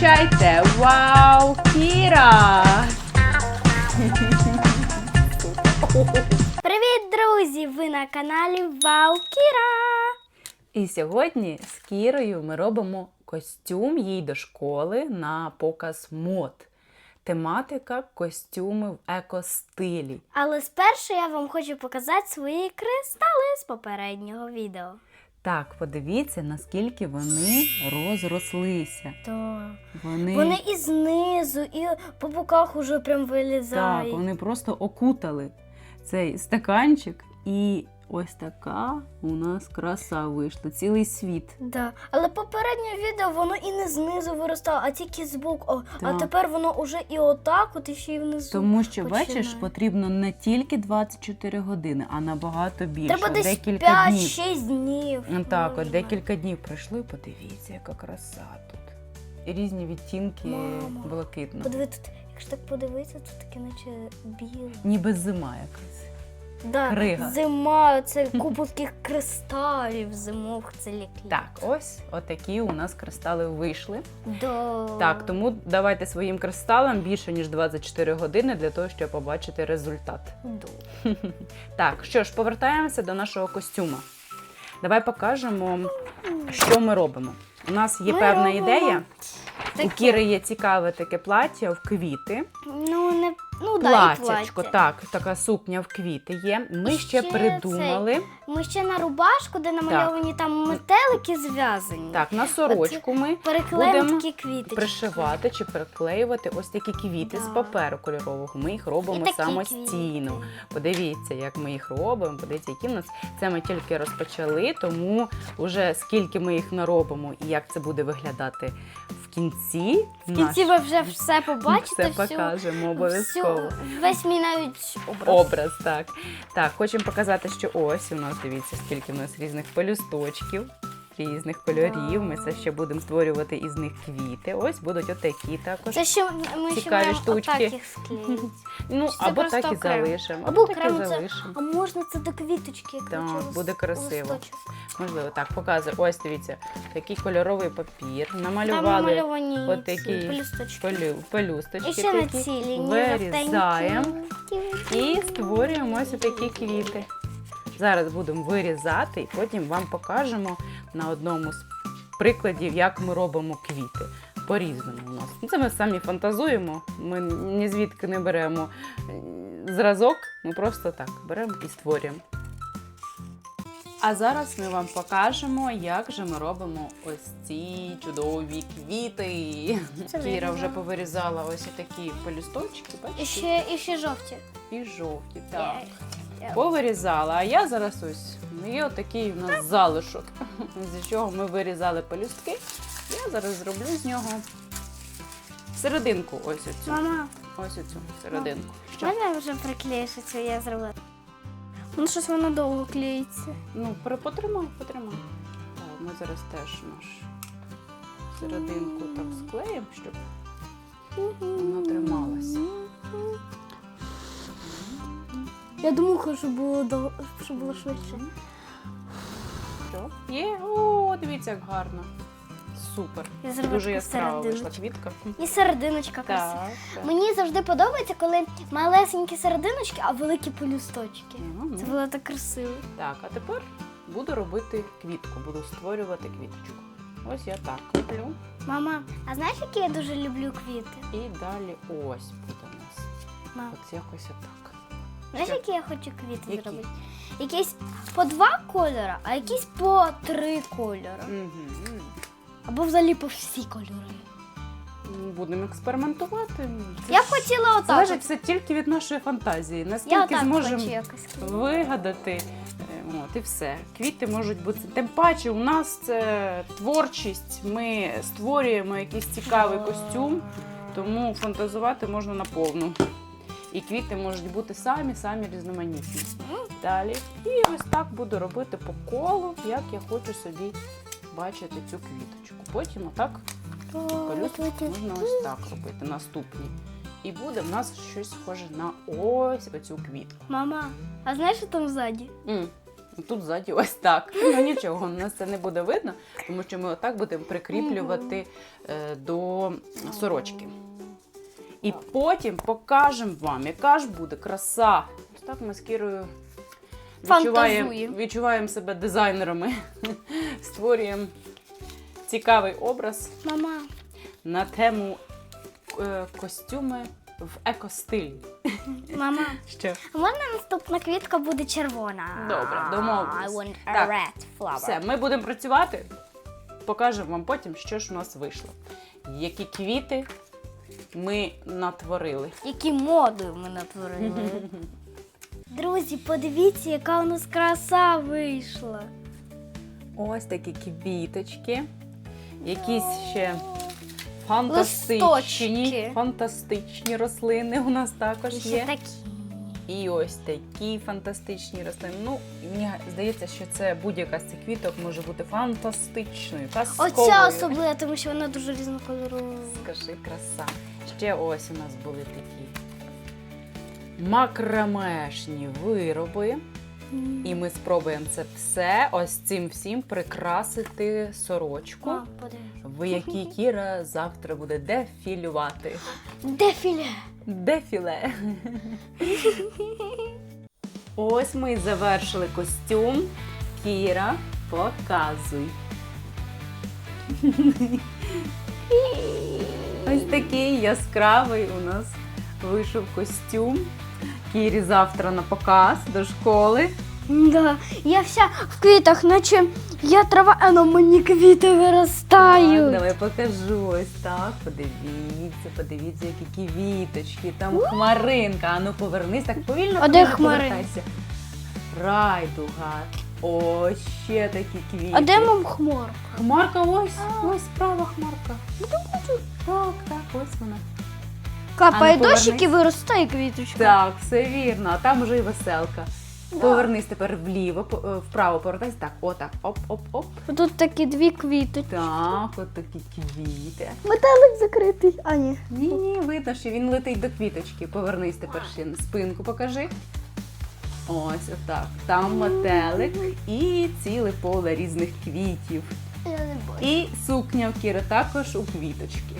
Зустрічайте! Вау, Кіра! Привіт, друзі! Ви на каналі Вау Кіра! І сьогодні з Кірою ми робимо костюм їй до школи на показ мод. Тематика костюми в екостилі. Але спершу я вам хочу показати свої кристали з попереднього відео. Так, подивіться, наскільки вони розрослися. Так. Вони, вони і знизу, і по боках уже прям так, вони просто окутали цей стаканчик, і ось така у нас краса вийшла, цілий світ. Да. Але попереднє відео воно і не знизу виростало, а тільки збоку. А тепер воно уже і отак, от і ще й внизу. Тому що, бачиш, потрібно не тільки 24 години, а набагато більше. Треба десь декілька днів. 5-6 днів. Ну, Так, от декілька днів пройшли, подивіться, яка краса тут. І різні відтінки Мамо, блакитного. Подиви тут, якщо так подивитися, тут таке наче біле. Ніби зима якась. Да, Крига. Зима, це купа таких кристалів зимових, це ліклі. Так, ось отакі у нас кристали вийшли. Да. Так, тому давайте своїм кристалам більше ніж 24 години для того, щоб побачити результат. Да. Так, що ж, повертаємося до нашого костюма. Давай покажемо, що ми робимо. У нас є Ми певна робимо ідея. У таке. Кіри є цікаве таке плаття в квіти. Ну, да, і Платтячко, плаття. так, така сукня в квіти є. Ми І ще ще придумали Ми ще на рубашку, де намальовані там метелики зв'язані. так, на сорочку ми Переклеїмо будемо такі пришивати чи приклеювати ось такі квіти з паперу кольорового. Ми їх робимо такі самостійно. квіти. Подивіться, як ми їх робимо. Подивіться, які в нас це ми тільки розпочали, тому вже скільки ми їх наробимо і як це буде виглядати в кінці. В кінці ви вже все побачите, все всю, покажемо обов'язково. Весь мій навіть образ. Образ, так. Так, хочемо показати, що ось у нас дивіться, скільки в нас різних пелюсточків, різних кольорів. Ми це ще будемо створювати із них квіти. Ось будуть отакі також. Це ще ми ще Цікаві маємо штучки. отак їх склеїти. Ну, Чи це або просто так і окремо? залишимо, Або так і окремо це- залишимо. А можна це до квіточки, як Так, наче буде красиво. листочок. Можливо, так, показую. Ось дивіться, такий кольоровий папір. Там Намалювали намальовані от ці пелюсточки. пелю, пелюсточки. І ще на такі. цій лінії вирізаємо і створюємо ось такі квіти. Зараз будемо вирізати і потім вам покажемо на одному з прикладів, як ми робимо квіти. По-різному у нас. Ну, Це ми самі фантазуємо, ми ні звідки не беремо зразок, ми просто так беремо і створюємо. А зараз ми вам покажемо, як же ми робимо ось ці чудові квіти. Це Кіра вже повирізала ось такі пелюсточки, І ще, і ще жовті. І жовті, так. Я- Повирізала, а я зараз ось є отакий у нас залишок, з чого ми вирізали пелюстки. Я зараз зроблю з нього серединку, ось оцю. Мама, Ось оцю серединку. Що? можна вже приклеїш що я зробила? Ну, щось воно довго клеїться. Ну, потримай, потримай. Так, ми зараз теж наш серединку так склеїмо, щоб воно трималося. Я думаю, що було дов... що було швидше. Що? Є, о, дивіться, як гарно. Супер. Я зробила Дуже таку яскрава вийшла квітка. І серединочка красива. Так, так. Мені завжди подобається, коли малесенькі серединочки, а великі пелюсточки. Ну, Це було так красиво. Так, а тепер буду робити квітку, буду створювати квіточку. Ось я так роблю. Мама, а знаєш, які я дуже люблю квіти? І далі ось буде у нас. Мам, От якось отак. Знаєш, які я хочу квіти Які? зробити? Якісь по два кольори, а якісь по три кольори. Угу. Або взагалі по всі кольори. Будемо експериментувати. Це Я ж хотіла отак. залежить от. все тільки від нашої фантазії. Я Наскільки отак зможемо хочу якось. вигадати. Е, От і все. Квіти можуть бути. Тим паче, у нас це творчість. Ми створюємо якийсь цікавий костюм, тому фантазувати можна наповну. І квіти можуть бути самі-самі різноманітні. Далі. І ось так буду робити по колу, як я хочу собі бачити цю квіточку. Потім отак пелюстки можна ось так робити, наступні. І буде в нас щось схоже на ось оцю квітку. Мама, а знаєш, що там ззаді? Тут ззаді ось так. Ну нічого, у нас це не буде видно, тому що ми отак будемо прикріплювати е, до сорочки. І потім покажемо вам, яка ж буде краса. Ось так ми з Кірою відчуваємо, Фантазуємо. відчуваємо себе дизайнерами, створюємо цікавий образ Мама, на тему е, костюми в екостилі. мама, Що? можна наступна квітка буде червона? Добре, домовились. I want a Так, red flower. Все, ми будемо працювати. Покажемо вам потім, що ж у нас вийшло. Які квіти ми натворили. Які моди ми натворили. Друзі, подивіться, яка у нас краса вийшла. Ось такі квіточки. Якісь ще фантастичні, Листочки. фантастичні рослини у нас також І ще є. такі. І ось такі фантастичні рослини. Ну, мені здається, що це будь-яка з цих квіток може бути фантастичною. казковою. Оця особлива, тому що вона дуже різнокольорова. Скажи, краса. Ще ось у нас були такі макрамешні вироби. І ми спробуємо це все ось цим всім прикрасити сорочку, в якій Кіра завтра буде дефілювати. Дефіле. Дефіле. Ось ми і завершили костюм. Кіра, показуй. Ось такий яскравий у нас вийшов костюм. Кірі завтра на показ до школи. Да. Я вся в квітах, наче я трава, а на мені квіти Так, давай покажу ось так. Подивіться, подивіться, які квіточки. Там хмаринка. А ну повернись так повільно. А де хмаринка? Райдуга. Ось ще такі квіти. А де мам хмарка? Хмарка ось, ось справа хмарка. Так, так, ось вона. Капає ну, дощик і виростає квіточка. Так, все вірно. А там вже і веселка. Повернись тепер вліво, е, вправо повертайся. Так, отак. Оп, оп, оп. Тут такі дві квіточки. Так, от такі квіти. Метелик закритий. А ні. Ні, ні, видно, що він летить до квіточки. Повернись тепер ще спинку, покажи. Ось отак. Там метелик і ціле поле різних квітів. Я не бачу. І сукня в Кіри також у квіточки.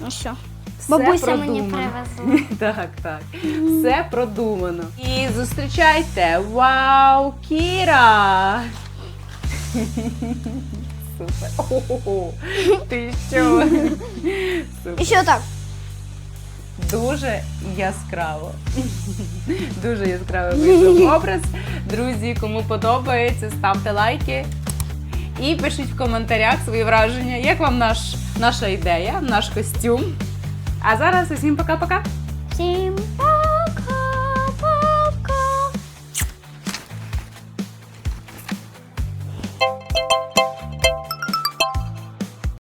Ну що? Все Бабуся мені привезла. Так, так. Все продумано. І зустрічайте! Вау, Кіра! Супер. О, ти що? Супер. І що так? Дуже яскраво. Дуже яскравий вийшов образ. Друзі, кому подобається, ставте лайки і пишіть в коментарях свої враження, як вам наш, наша ідея, наш костюм. А зараз усім пока-пока! Всім